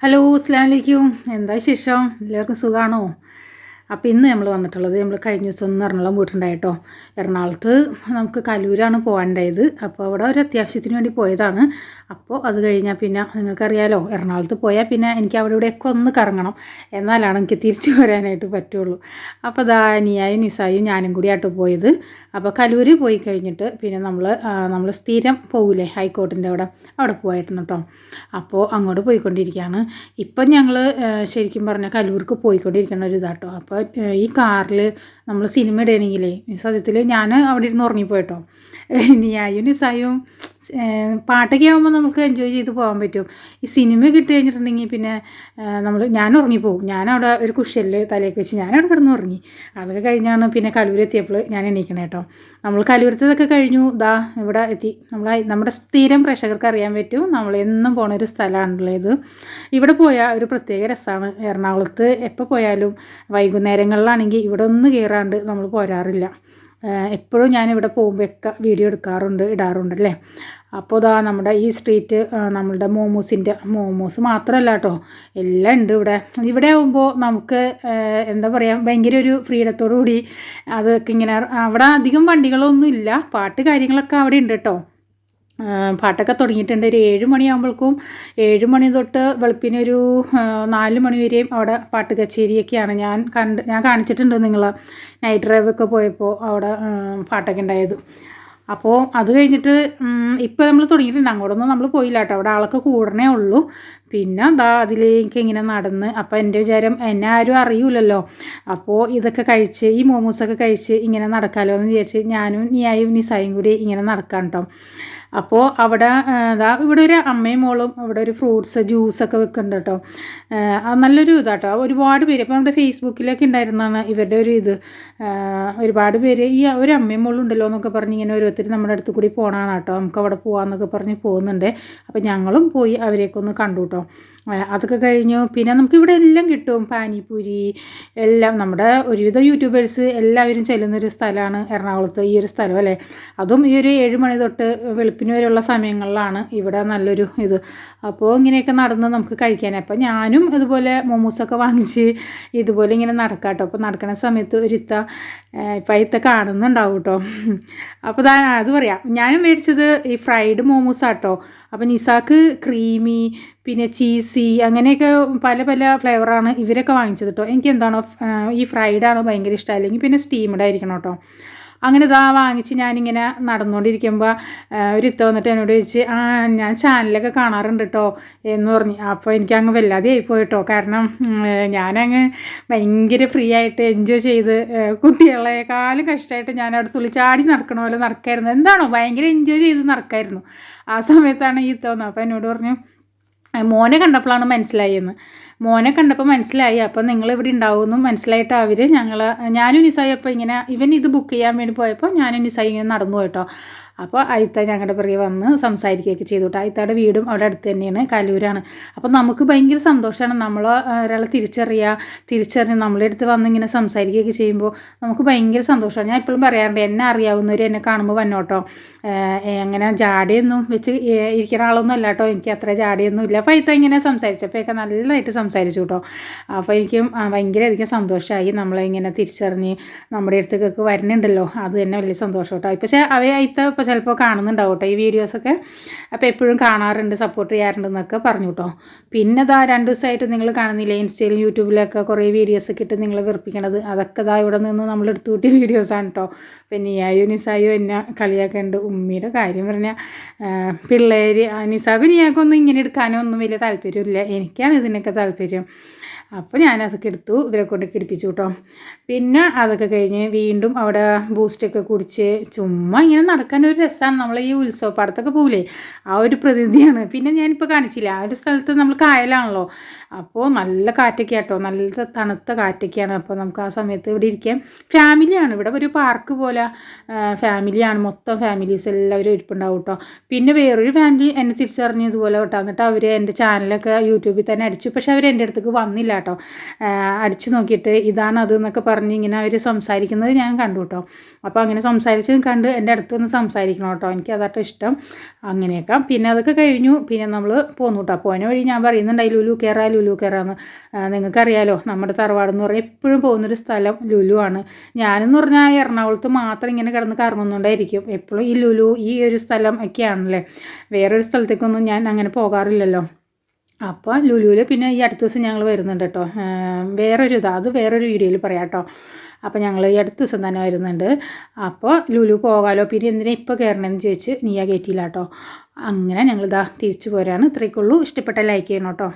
Hello അസ്സാം വലൈക്കും എന്താ വിശേഷം? എല്ലാവർക്കും സുഖമാണോ അപ്പോൾ ഇന്ന് നമ്മൾ വന്നിട്ടുള്ളത് നമ്മൾ കഴിഞ്ഞ ദിവസം ഒന്ന് എറണാകുളം പോയിട്ടുണ്ടായിട്ടോ എറണാകുളത്ത് നമുക്ക് കലൂരാണ് പോകാനുണ്ടായത് അപ്പോൾ അവിടെ ഒരു അത്യാവശ്യത്തിന് വേണ്ടി പോയതാണ്. അപ്പോൾ അത് കഴിഞ്ഞാൽ പിന്നെ നിങ്ങൾക്കറിയാലോ എറണാകുളത്ത് പോയാൽ പിന്നെ എനിക്ക് അവിടെ ഇവിടെയൊക്കെ ഒന്ന് കറങ്ങണം. എന്നാലാണ് എനിക്ക് തിരിച്ചു വരാനായിട്ട് പറ്റുള്ളൂ. അപ്പോൾ ദാ അനിയായും നിസായും ഞാനും കൂടി ആയിട്ട് പോയത്. അപ്പോൾ കലൂര് പോയി കഴിഞ്ഞിട്ട് പിന്നെ നമ്മൾ നമ്മൾ സ്ഥിരം പോകില്ലേ ഹൈക്കോർട്ടിന്റെ അവിടെ അവിടെ പോയായിരുന്നു കേട്ടോ. അപ്പോൾ അങ്ങോട്ട് പോയിക്കൊണ്ടിരിക്കുകയാണ് ഇപ്പം ഞങ്ങൾ ശരിക്കും പറഞ്ഞാൽ കലൂർക്ക് പോയിക്കൊണ്ടിരിക്കുന്ന ഒരു ഇതാട്ടോ. അപ്പോൾ ഈ കാറിൽ നമ്മൾ സിനിമ ഇടണമെങ്കിലേ സത്യത്തിൽ ഞാൻ അവിടെ ഇരുന്ന് ഉറങ്ങിപ്പോയിട്ടോ നിയായും ഏഹ്, പാട്ടൊക്കെ ആകുമ്പോൾ നമുക്ക് എൻജോയ് ചെയ്ത് പോകാൻ പറ്റും. ഈ സിനിമ കിട്ടി കഴിഞ്ഞിട്ടുണ്ടെങ്കിൽ പിന്നെ നമ്മൾ ഞാൻ ഉറങ്ങിപ്പോകും. ഞാനവിടെ ഒരു കുഷ്യലിൽ തലയൊക്കെ വെച്ച് ഞാനവിടെ കിടന്ന് ഉറങ്ങി അതൊക്കെ കഴിഞ്ഞാണ് പിന്നെ കലൂരെത്തിയപ്പോൾ ഞാൻ എണീക്കണം കേട്ടോ. നമ്മൾ കലൂരത്തതൊക്കെ കഴിഞ്ഞു. ദാ ഇവിടെ എത്തി. നമ്മൾ നമ്മുടെ സ്ഥിരം പ്രേക്ഷകർക്ക് അറിയാൻ പറ്റും നമ്മൾ എന്നും പോണ ഒരു സ്ഥലമാണല്ലോ ഇത്. ഇവിടെ പോയാൽ ഒരു പ്രത്യേക രസമാണ് എറണാകുളത്ത് എപ്പോൾ പോയാലും വൈകുന്നേരങ്ങളിലാണെങ്കിൽ ഇവിടെ ഒന്ന് കയറാണ്ട് നമ്മൾ പോരാറില്ല. എപ്പോഴും ഞാനിവിടെ പോകുമ്പോഴൊക്കെ വീഡിയോ എടുക്കാറുണ്ട് ഇടാറുണ്ടല്ലേ അപ്പോൾ ഇതാ നമ്മുടെ ഈ സ്ട്രീറ്റ് നമ്മളുടെ മോമോസിന്റെ മോമോസ് മാത്രമല്ല കേട്ടോ എല്ലാം ഉണ്ട് ഇവിടെ. ഇവിടെ ആകുമ്പോൾ നമുക്ക് എന്താ പറയുക ഭയങ്കര ഒരു ഫ്രീഡത്തോടു കൂടി അതൊക്കെ ഇങ്ങനെ അവിടെ അധികം വണ്ടികളൊന്നും ഇല്ല പാട്ട് കാര്യങ്ങളൊക്കെ അവിടെ ഉണ്ട് കേട്ടോ പാട്ടൊക്കെ തുടങ്ങിയിട്ടുണ്ട്. ഒരു ഏഴ് മണിയാകുമ്പോഴേക്കും ഏഴ് മണി തൊട്ട് വെളുപ്പിന് ഒരു ആ, നാല് മണി വരെയും അവിടെ പാട്ട് കച്ചേരിയൊക്കെയാണ് ഞാൻ കണ്ട് ഞാൻ കാണിച്ചിട്ടുണ്ട് നിങ്ങൾ നൈറ്റ് ഡ്രൈവ് ഒക്കെ പോയപ്പോൾ അവിടെ പാട്ടൊക്കെ ഉണ്ടായത്. അപ്പോൾ അത് കഴിഞ്ഞിട്ട് ഇപ്പോൾ നമ്മൾ തുടങ്ങിയിട്ടുണ്ട്. അങ്ങോട്ടൊന്നും നമ്മൾ പോയില്ല കേട്ടോ അവിടെ ആളൊക്കെ കൂടണേ ഉള്ളൂ. പിന്നെ ദാ അതിലേക്ക് ഇങ്ങനെ നടന്ന് അപ്പോൾ എന്റെ വിചാരം എന്നെ ആരും അറിയൂലല്ലോ. അപ്പോൾ ഇതൊക്കെ കഴിച്ച് ഈ മോമോസൊക്കെ കഴിച്ച് ഇങ്ങനെ നടക്കാമല്ലോ എന്ന് വിചാരിച്ച് ഞാനും നീയായും നിസായും കൂടി ഇങ്ങനെ നടക്കാം കേട്ടോ അപ്പോൾ അവിടെ അതാ ഇവിടെ ഒരു അമ്മയും മോളും ഇവിടെ ഒരു ഫ്രൂട്ട്സ് ജ്യൂസൊക്കെ വെക്കുന്നുണ്ട് കേട്ടോ നല്ലൊരു ഇതാട്ടോ ഒരുപാട് പേര് ഇപ്പോൾ നമ്മുടെ ഫേസ്ബുക്കിലൊക്കെ ഉണ്ടായിരുന്നതാണ് ഇവരുടെ ഒരു ഇത്. ഒരുപാട് പേര് ഈ ഒരു അമ്മയും മോളും ഉണ്ടല്ലോ എന്നൊക്കെ പറഞ്ഞ് ഇങ്ങനെ ഓരോരുത്തർ നമ്മുടെ അടുത്ത് കൂടി പോകണമാണ് കേട്ടോ നമുക്ക് അവിടെ പോകാമെന്നൊക്കെ പറഞ്ഞ് പോകുന്നുണ്ട്. അപ്പോൾ ഞങ്ങളും പോയി അവരെയൊക്കെ ഒന്ന് കണ്ടു കേട്ടോ ആ, അതൊക്കെ കഴിഞ്ഞു. പിന്നെ നമുക്ക് ഇവിടെ എല്ലാം കിട്ടും. പാനിപൂരി എല്ലാം. നമ്മുടെ ഒരുവിധം യൂട്യൂബേഴ്സ് എല്ലാവരും ചെല്ലുന്നൊരു സ്ഥലമാണ് എറണാകുളത്ത്. ഈ ഒരു സ്ഥലം അല്ലേ? അതും ഈ ഒരു ഏഴ് മണി തൊട്ട് വെളുപ്പിന് വരെയുള്ള സമയങ്ങളിലാണ് ഇവിടെ നല്ലൊരു ഇത്. അപ്പോൾ ഇങ്ങനെയൊക്കെ നടന്ന് നമുക്ക് കഴിക്കാൻ. അപ്പോൾ ഞാനും ഇതുപോലെ മോമോസൊക്കെ വാങ്ങിച്ച് ഇതുപോലെ ഇങ്ങനെ നടക്കാം കേട്ടോ അപ്പോൾ നടക്കുന്ന സമയത്ത് ഒരിത്ത ഇപ്പം ഇത്ത കാണുന്നുണ്ടാവും കേട്ടോ. അപ്പോൾ ഇതാ അത് പറയാം. ഞാനും മേടിച്ചത് ഈ ഫ്രൈഡ് മോമോസാട്ടോ. അപ്പം നിസാക്ക് ക്രീമി പിന്നെ ചീസി അങ്ങനെയൊക്കെ പല പല ഫ്ലേവറാണ് ഇവരൊക്കെ വാങ്ങിച്ചത് കേട്ടോ എനിക്ക് എന്താണോ ഈ ഫ്രൈഡ് ആണ് ഭയങ്കര ഇഷ്ടം. അല്ലെങ്കിൽ പിന്നെ സ്റ്റീംഡ് ആയിരിക്കണം കേട്ടോ അങ്ങനെ ഇതാ വാങ്ങിച്ച് ഞാനിങ്ങനെ നടന്നുകൊണ്ടിരിക്കുമ്പോൾ ഒരു ഇത്ത വന്നിട്ട് എന്നോട് ചോദിച്ച് ആ ഞാൻ ചാനലൊക്കെ കാണാറുണ്ട് കേട്ടോ എന്ന് പറഞ്ഞു. അപ്പോൾ എനിക്ക് അങ്ങ് വല്ലാതെ ആയിപ്പോയി കേട്ടോ കാരണം ഞാനങ്ങ് ഭയങ്കര ഫ്രീ ആയിട്ട് എൻജോയ് ചെയ്ത് കുട്ടികളെക്കാളും കഷ്ടമായിട്ട് ഞാൻ അവിടെ തുള്ളിച്ചാടി നടക്കണ പോലെ നടക്കായിരുന്നു. എന്താണോ ഭയങ്കര എൻജോയ് ചെയ്ത് നടക്കായിരുന്നു. ആ സമയത്താണ് ഈ ഇത്ത വന്നത്. അപ്പോൾ എന്നോട് പറഞ്ഞു മോനെ കണ്ടപ്പോഴാണ് മനസ്സിലായെന്ന്. മോനെ കണ്ടപ്പോൾ മനസ്സിലായി. അപ്പം നിങ്ങൾ ഇവിടെ ഉണ്ടാവുമെന്നും മനസ്സിലായിട്ട് അവർ ഞങ്ങൾ ഞാനും നിസായി. അപ്പോൾ ഇങ്ങനെ ഇവൻ ഇത് ബുക്ക് ചെയ്യാൻ വേണ്ടി പോയപ്പോൾ ഞാനും നിസായി ഇങ്ങനെ നടന്നു പോയിട്ടോ അപ്പോൾ അയിത്ത ഞങ്ങളുടെ പിറകെ വന്ന് സംസാരിക്കുകയൊക്കെ ചെയ്തു കേട്ടോ അയിത്തയുടെ വീടും അവിടെ അടുത്ത് തന്നെയാണ് കലൂരാണ്. അപ്പോൾ നമുക്ക് ഭയങ്കര സന്തോഷമാണ് നമ്മൾ ഒരാളെ തിരിച്ചറിയുക തിരിച്ചറിഞ്ഞ് നമ്മളെ അടുത്ത് വന്ന് ഇങ്ങനെ സംസാരിക്കുകയൊക്കെ ചെയ്യുമ്പോൾ നമുക്ക് ഭയങ്കര സന്തോഷമാണ് ഞാൻ ഇപ്പോഴും പറയാറുണ്ട് എന്നെ അറിയാവുന്നവർ എന്നെ കാണുമ്പോൾ വന്നോട്ടോ. അങ്ങനെ ജാടിയൊന്നും വെച്ച് ഇരിക്കുന്ന ആളൊന്നും അല്ല കേട്ടോ എനിക്ക് അത്ര ജാടിയൊന്നും ഇല്ല. അപ്പോൾ അയിത്ത ഇങ്ങനെ സംസാരിച്ചപ്പോഴൊക്കെ നല്ലതായിട്ട് സംസാരിച്ചു കേട്ടോ അപ്പോൾ എനിക്കും ഭയങ്കരധികം സന്തോഷമായി നമ്മളെ ഇങ്ങനെ തിരിച്ചറിഞ്ഞ് നമ്മുടെ അടുത്തേക്കൊക്കെ വരുന്നുണ്ടല്ലോ. അത് തന്നെ വലിയ സന്തോഷം കേട്ടോ പക്ഷേ അവ അയിത്ത ചിലപ്പോൾ കാണുന്നുണ്ടാവും കേട്ടോ ഈ വീഡിയോസൊക്കെ. അപ്പോൾ എപ്പോഴും കാണാറുണ്ട് സപ്പോർട്ട് ചെയ്യാറുണ്ട് എന്നൊക്കെ പറഞ്ഞു കേട്ടോ പിന്നെ ഇതാ രണ്ട് ദിവസമായിട്ട് നിങ്ങൾ കാണുന്നില്ല ഇൻസ്റ്റയിലും യൂട്യൂബിലൊക്കെ കുറേ വീഡിയോസൊക്കെ ഇട്ട് നിങ്ങളെ വെറുപ്പിക്കണത്. അതൊക്കെ ഇതാ ഇവിടെ നിന്ന് നമ്മൾ എടുത്തു കൂട്ടിയ വീഡിയോസാണ് കേട്ടോ പിന്നെ നീയായോ നിസായോ എന്നെ കളിയാക്കേണ്ട. ഉമ്മിയുടെ കാര്യം പറഞ്ഞാൽ പിള്ളേർ നിസാബ് നീയാക്കൊന്നും ഇങ്ങനെ എടുക്കാനോ ഒന്നും വലിയ താല്പര്യമില്ല. എനിക്കാണ് ഇതിനൊക്കെ താല്പര്യം. അപ്പോൾ ഞാനതൊക്കെ എടുത്തു. ഇവരെ കൊണ്ട് കിടിപ്പിച്ചു കേട്ടോ പിന്നെ അതൊക്കെ കഴിഞ്ഞ് വീണ്ടും അവിടെ ബൂസ്റ്റൊക്കെ കുടിച്ച് ചുമ്മാ ഇങ്ങനെ നടക്കാൻ ഒരു രസമാണ് നമ്മൾ ഈ ഉത്സവ പാടത്തൊക്കെ പോകില്ലേ ആ ഒരു പ്രതിനിധിയാണ്. പിന്നെ ഞാനിപ്പോൾ കാണിച്ചില്ല? ആ ഒരു സ്ഥലത്ത് നമ്മൾ കായലാണല്ലോ. അപ്പോൾ നല്ല കാറ്റൊക്കെ ആട്ടോ നല്ല തണുത്ത കാറ്റൊക്കെയാണ്. അപ്പോൾ നമുക്ക് ആ സമയത്ത് ഇവിടെ ഇരിക്കാം. ഫാമിലിയാണ് ഇവിടെ ഒരു പാർക്ക് പോലെ ഫാമിലിയാണ് മൊത്തം ഫാമിലീസ് എല്ലാവരും ഇരിപ്പുണ്ടാവും കേട്ടോ പിന്നെ വേറൊരു ഫാമിലി എന്നെ തിരിച്ചറിഞ്ഞതുപോലെ കേട്ടോ. എന്നിട്ട് അവർ എന്റെ ചാനലൊക്കെ യൂട്യൂബിൽ തന്നെ അടിച്ചു. പക്ഷെ അവർ എന്റെ അടുത്തേക്ക് വന്നില്ല കേട്ടോ. അടിച്ച് നോക്കിയിട്ട് ഇതാണ് അത് എന്നൊക്കെ പറഞ്ഞ് ഇങ്ങനെ അവർ സംസാരിക്കുന്നത് ഞാൻ കണ്ടു കേട്ടോ അപ്പോൾ അങ്ങനെ സംസാരിച്ചത് കണ്ട് എന്റെ അടുത്ത് വന്ന് സംസാരിക്കണം കേട്ടോ എനിക്ക് അതാട്ടോ ഇഷ്ടം. അങ്ങനെയൊക്കെ. പിന്നെ അതൊക്കെ കഴിഞ്ഞു. പിന്നെ നമ്മൾ പോന്നു കേട്ടോ പോയ വഴി ഞാൻ പറയുന്നുണ്ടായി ലുലു കയറാ ലുലു കയറാന്ന് നിങ്ങൾക്കറിയാലോ നമ്മുടെ തറവാട് എന്ന് പറഞ്ഞാൽ എപ്പോഴും പോകുന്നൊരു സ്ഥലം ലുലു ആണ്. ഞാനെന്ന് പറഞ്ഞാൽ എറണാകുളത്ത് മാത്രം ഇങ്ങനെ കിടന്ന് കറങ്ങുന്നുണ്ടായിരിക്കും. എപ്പോഴും ഈ ലുലു ഈ ഒരു സ്ഥലം ഒക്കെയാണല്ലേ. വേറൊരു സ്ഥലത്തേക്കൊന്നും ഞാൻ അങ്ങനെ പോകാറില്ലല്ലോ. അപ്പോൾ ലുലുവിൽ പിന്നെ ഈ അടുത്ത ദിവസം ഞങ്ങൾ വരുന്നുണ്ട് കേട്ടോ വേറൊരു ഇതാ അത് വേറൊരു വീഡിയോയിൽ പറയാം കേട്ടോ അപ്പോൾ ഞങ്ങൾ ഈ അടുത്ത ദിവസം തന്നെ വരുന്നുണ്ട്. അപ്പോൾ ലുലു പോകാലോ പിന്നെ എന്തിനാ ഇപ്പോൾ കയറണമെന്ന് ചോദിച്ച് നീയാ കയറ്റിയില്ല കേട്ടോ അങ്ങനെ ഞങ്ങളിതാ തിരിച്ചു പോരാണ്. ഇത്രയ്ക്കുള്ളൂ ഇഷ്ടപ്പെട്ട ലൈക്ക് ചെയ്യണം കേട്ടോ